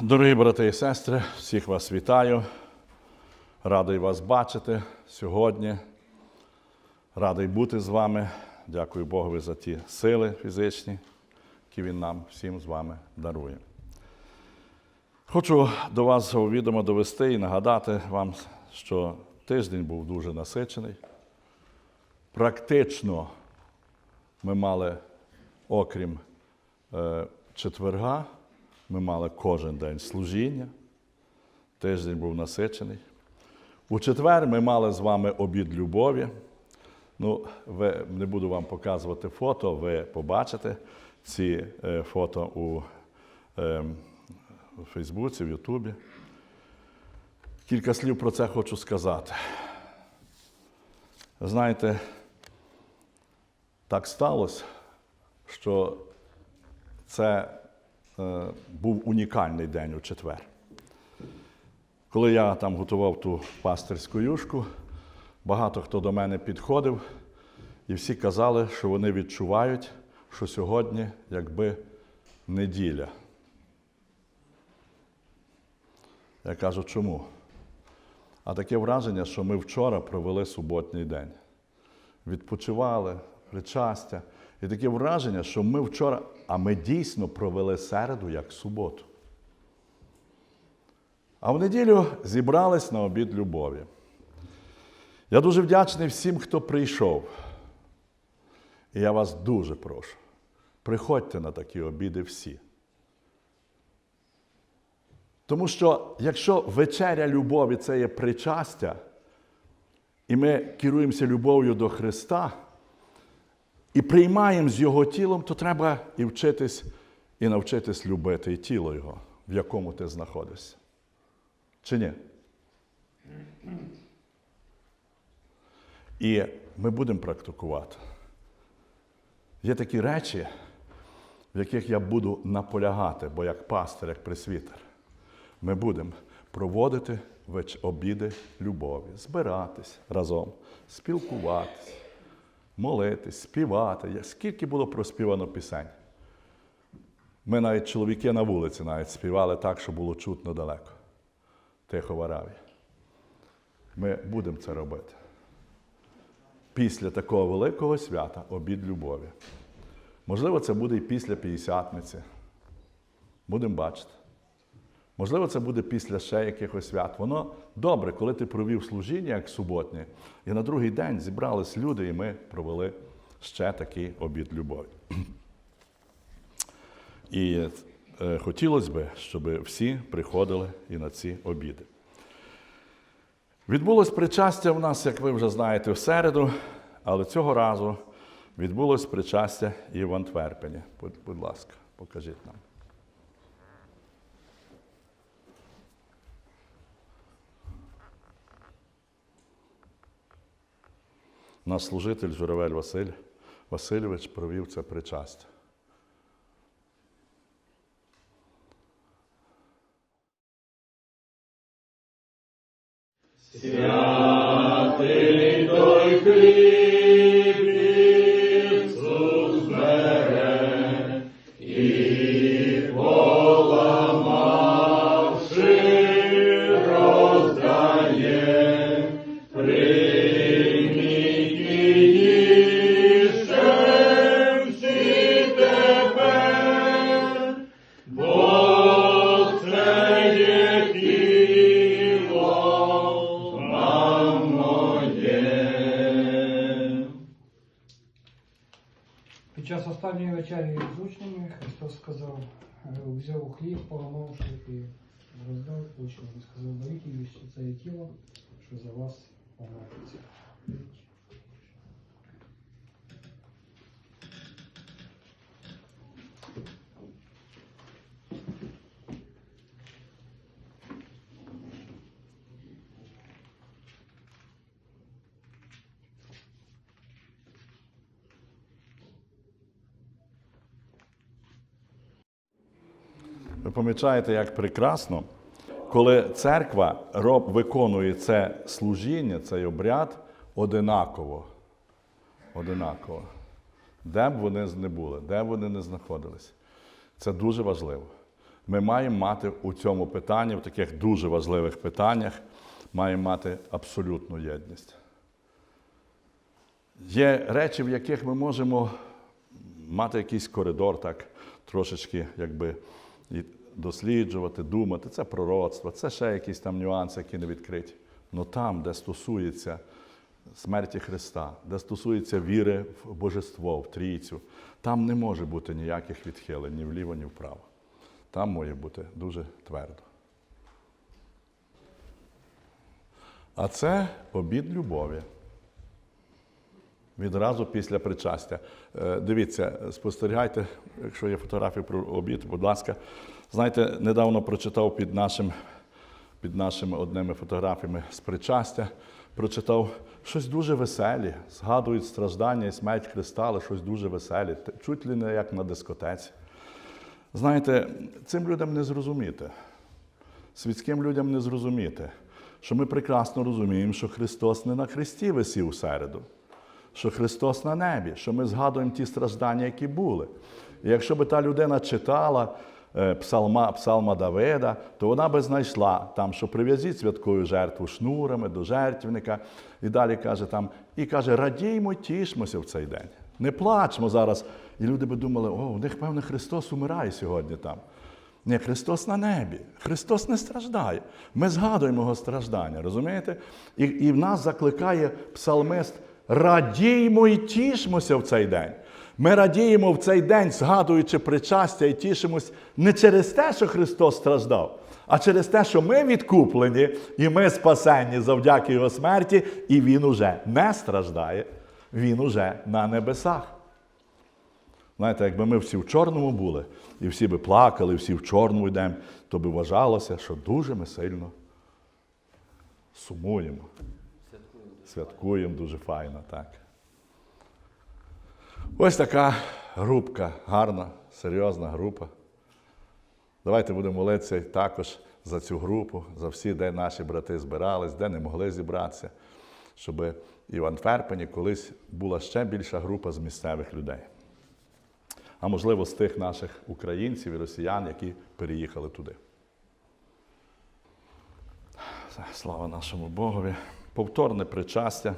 Дорогі брати і сестри, всіх вас вітаю. Радий вас бачити сьогодні. Радий бути з вами. Дякую Богові за ті сили фізичні, які Він нам всім з вами дарує. Хочу до вас відомо довести і нагадати вам, що тиждень був дуже насичений. Практично ми мали, окрім е, четверга, ми мали кожен день служіння. Тиждень був насичений. У четвер ми мали з вами обід любові. Ну, ви, не буду вам показувати фото, ви побачите ці е, фото у е, у Фейсбуці, в Ютубі. Кілька слів про це хочу сказати. Знаєте, так сталося, що це був унікальний день у четвер. Коли я там готував ту пастирську юшку, багато хто до мене підходив, і всі казали, що вони відчувають, що сьогодні якби неділя. Я кажу, чому? А таке враження, що ми вчора провели суботній день. Відпочивали, причастя. І таке враження, що ми вчора, а ми дійсно провели середу як суботу. А в неділю зібрались на обід любові. Я дуже вдячний всім, хто прийшов. І я вас дуже прошу, приходьте на такі обіди всі. Тому що якщо вечеря любові це є причастя, і ми керуємося любов'ю до Христа і приймаємо з Його тілом, то треба і вчитись, і навчитись любити і тіло Його, в якому ти знаходишся. Чи ні? І ми будемо практикувати. Є такі речі, в яких я буду наполягати, бо як пастир, як пресвітер, ми будемо проводити обіди любові, збиратись разом, спілкуватись, молитись, співати. Скільки було проспівано пісень? Ми навіть чоловіки на вулиці навіть співали так, що було чутно далеко. Тихо в Араві. Ми будемо це робити. Після такого великого свята обід любові. Можливо, це буде і після п'ятдесятниці. Будемо бачити. Можливо, це буде після ще якихось свят. Воно добре, коли ти провів служіння як суботнє, і на другий день зібрались люди, і ми провели ще такий обід любові. І е, хотілося б, щоб всі приходили і на ці обіди. Відбулось причастя в нас, як ви вже знаєте, в середу, але цього разу відбулось причастя і в Антверпені. Будь, будь ласка, покажіть нам. Наш служитель Журавель Василь Васильович провів це причастя. Під Христос сказав, е, взяв хліб, поламавши і роздав учням. і сказав, беріть їжте, це тіло, що за вас помолиться. Ви помічаєте, як прекрасно, коли церква роб, виконує це служіння, цей обряд одинаково. Одинаково. Де б вони не були, де б вони не знаходились. Це дуже важливо. ми маємо мати у цьому питанні, в таких дуже важливих питаннях, маємо мати абсолютну єдність. Є речі, в яких ми можемо мати якийсь коридор, так трошечки якби досліджувати, думати. Це пророцтво, це ще якісь там нюанси, які не відкриті. Але там, де стосується смерті Христа, де стосується віри в Божество, в Трійцю, там не може бути ніяких відхилень ні вліво, ні вправо. Там має бути дуже твердо. А це обід любові. Відразу після причастя. Е, Дивіться, спостерігайте, якщо є фотографії про обід, будь ласка. Знаєте, недавно прочитав під нашим, під нашими одними фотографіями з причастя, прочитав щось дуже веселі, згадують страждання і смерть Христа, але щось дуже веселі, чуть ли не як на дискотеці. Знаєте, цим людям не зрозуміти, світським людям не зрозуміти, що ми прекрасно розуміємо, що Христос не на хресті висів у середу що Христос на небі, що ми згадуємо ті страждання, які були. І якщо би та людина читала е, псалма, псалма Давида, то вона би знайшла там, що прив'язіть святкову жертву шнурами до жертвника. І далі каже там, і каже, радіймо, тішмося в цей день. Не плачмо зараз. І люди би думали, о, у них, певне, Христос умирає сьогодні там. Ні, Христос на небі. Христос не страждає. Ми згадуємо Його страждання, розумієте? І, і в нас закликає псалмист: радіймо і тішмося в цей день. Ми радіємо в цей день, згадуючи причастя і тішимось не через те, що Христос страждав, а через те, що ми відкуплені і ми спасені завдяки Його смерті, і Він уже не страждає, Він уже на небесах. Знаєте, якби ми всі в чорному були, і всі би плакали, всі в чорному йдемо, то би вважалося, що дуже ми сильно сумуємо. Святкуємо дуже файно, так. Ось така групка, гарна, серйозна група. Давайте будемо молитися також за цю групу, за всі, де наші брати збирались, де не могли зібратися, щоб і в Антверпені колись була ще більша група з місцевих людей. А можливо, з тих наших українців і росіян, які переїхали туди. Слава нашому Богові. Повторне причастя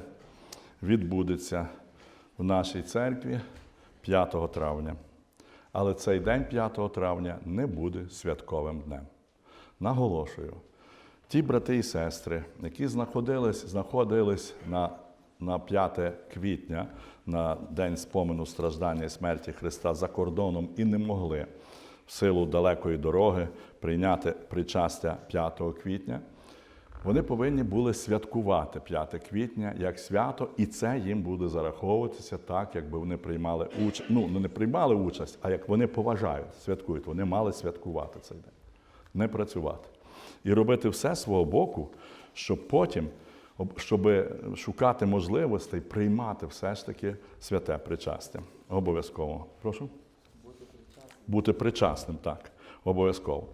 відбудеться в нашій церкві 5 травня. Але цей день 5 травня не буде святковим днем. Наголошую, ті брати і сестри, які знаходились, знаходились на, на 5 квітня, на день спомену страждання і смерті Христа за кордоном і не могли в силу далекої дороги прийняти причастя 5 квітня, вони повинні були святкувати 5 квітня як свято, і це їм буде зараховуватися так, якби вони приймали участь. Ну, не приймали участь, а як вони поважають, святкують. Вони мали святкувати цей день, не працювати. І робити все свого боку, щоб потім, щоб шукати можливостей приймати все ж таки святе причастя. Обов'язково. Прошу? Бути причасним, так, обов'язково.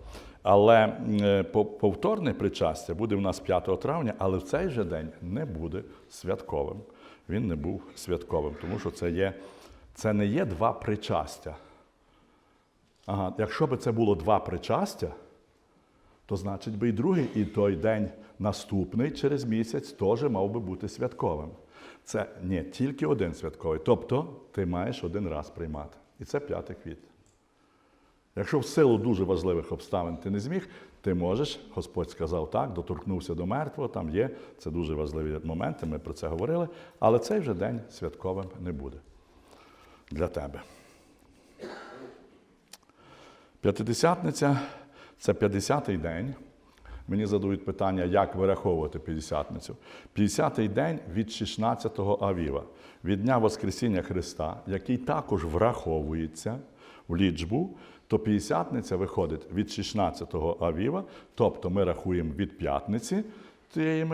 Але е, повторне причастя буде в нас 5 травня, але в цей же день не буде святковим. Він не був святковим, тому що це, є, це не є два причастя. Ага, якщо б це було два причастя, то значить би і другий, і той день наступний через місяць теж мав би бути святковим. Це не тільки один святковий. Тобто ти маєш один раз приймати. І це 5 квітня. Якщо в силу дуже важливих обставин ти не зміг, ти можеш, Господь сказав так, доторкнувся до мертвого, там є, це дуже важливі моменти, ми про це говорили, але цей вже день святковим не буде для тебе. П'ятидесятниця це 50-й день. Мені задають питання, як вираховувати П'ятдесятницю. 50-й день від 16-го Авіва, від Дня Воскресіння Христа, який також враховується в лічбу, то П'ятдесятниця виходить від 16-го Авіва, тобто ми рахуємо від п'ятниці, е,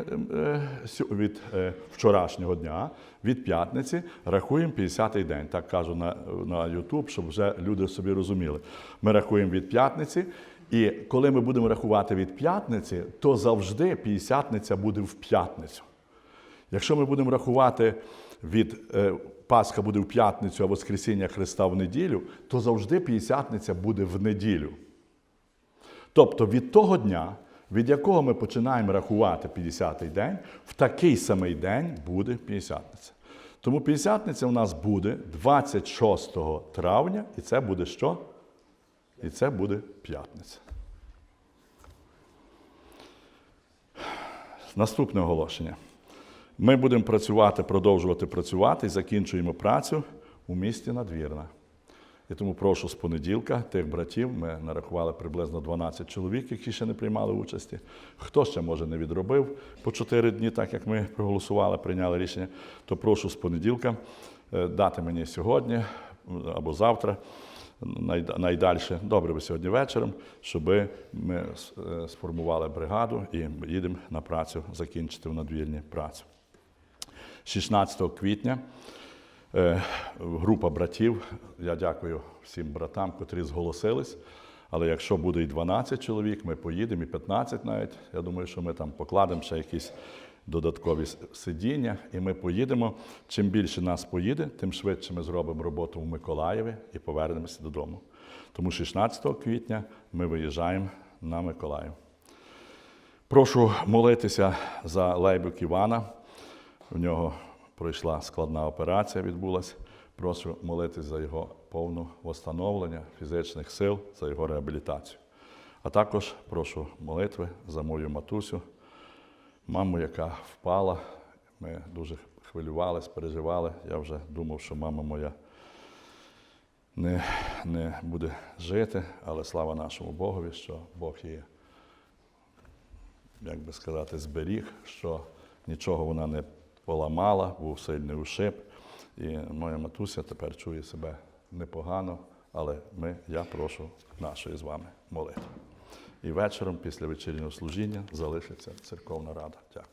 від е, вчорашнього дня, від п'ятниці рахуємо 50-й день. Так кажу на, на YouTube, щоб вже люди собі розуміли. Ми рахуємо від п'ятниці, і коли ми будемо рахувати від п'ятниці, то завжди п'ятдесятниця буде в п'ятницю. Якщо ми будемо рахувати від е, Пасха буде в п'ятницю, а Воскресіння Христа в неділю, то завжди п'ятдесятниця буде в неділю. Тобто від того дня, від якого ми починаємо рахувати 50-й день, в такий самий день буде П'ятдесятниця. Тому П'ятдесятниця у нас буде 26 травня, і це буде що? І це буде п'ятниця. Наступне оголошення. Ми будемо працювати, продовжувати працювати і закінчуємо працю у місті Надвірна. І тому прошу з понеділка тих братів, ми нарахували приблизно 12 чоловік, які ще не приймали участі. Хто ще, може, не відробив по 4 дні, так як ми проголосували, прийняли рішення, то прошу з понеділка е, дати мені сьогодні або завтра, найда- найдальше, добре би сьогодні вечором, щоб ми е, сформували бригаду і їдемо на працю, закінчити в надвірні працю. 16 квітня е, група братів. Я дякую всім братам, котрі зголосились. Але якщо буде і 12 чоловік, ми поїдемо, і 15 навіть. Я думаю, що ми там покладемо ще якісь додаткові сидіння, і ми поїдемо. Чим більше нас поїде, тим швидше ми зробимо роботу в Миколаєві і повернемося додому. Тому 16 квітня ми виїжджаємо на Миколаїв. Прошу молитися за Лейбук Івана. В нього пройшла складна операція, відбулася. Прошу молитись за його повне восстановлення фізичних сил, за його реабілітацію. А також прошу молитви за мою матусю, маму, яка впала. Ми дуже хвилювались, переживали. Я вже думав, що мама моя не, не буде жити, але слава нашому Богові, що Бог її як би сказати, зберіг, що нічого вона не поламала, був сильний ушиб. І моя матуся тепер чує себе непогано, але ми, я прошу нашої з вами молитви. І вечором, після вечірнього служіння, залишиться церковна рада. Дякую.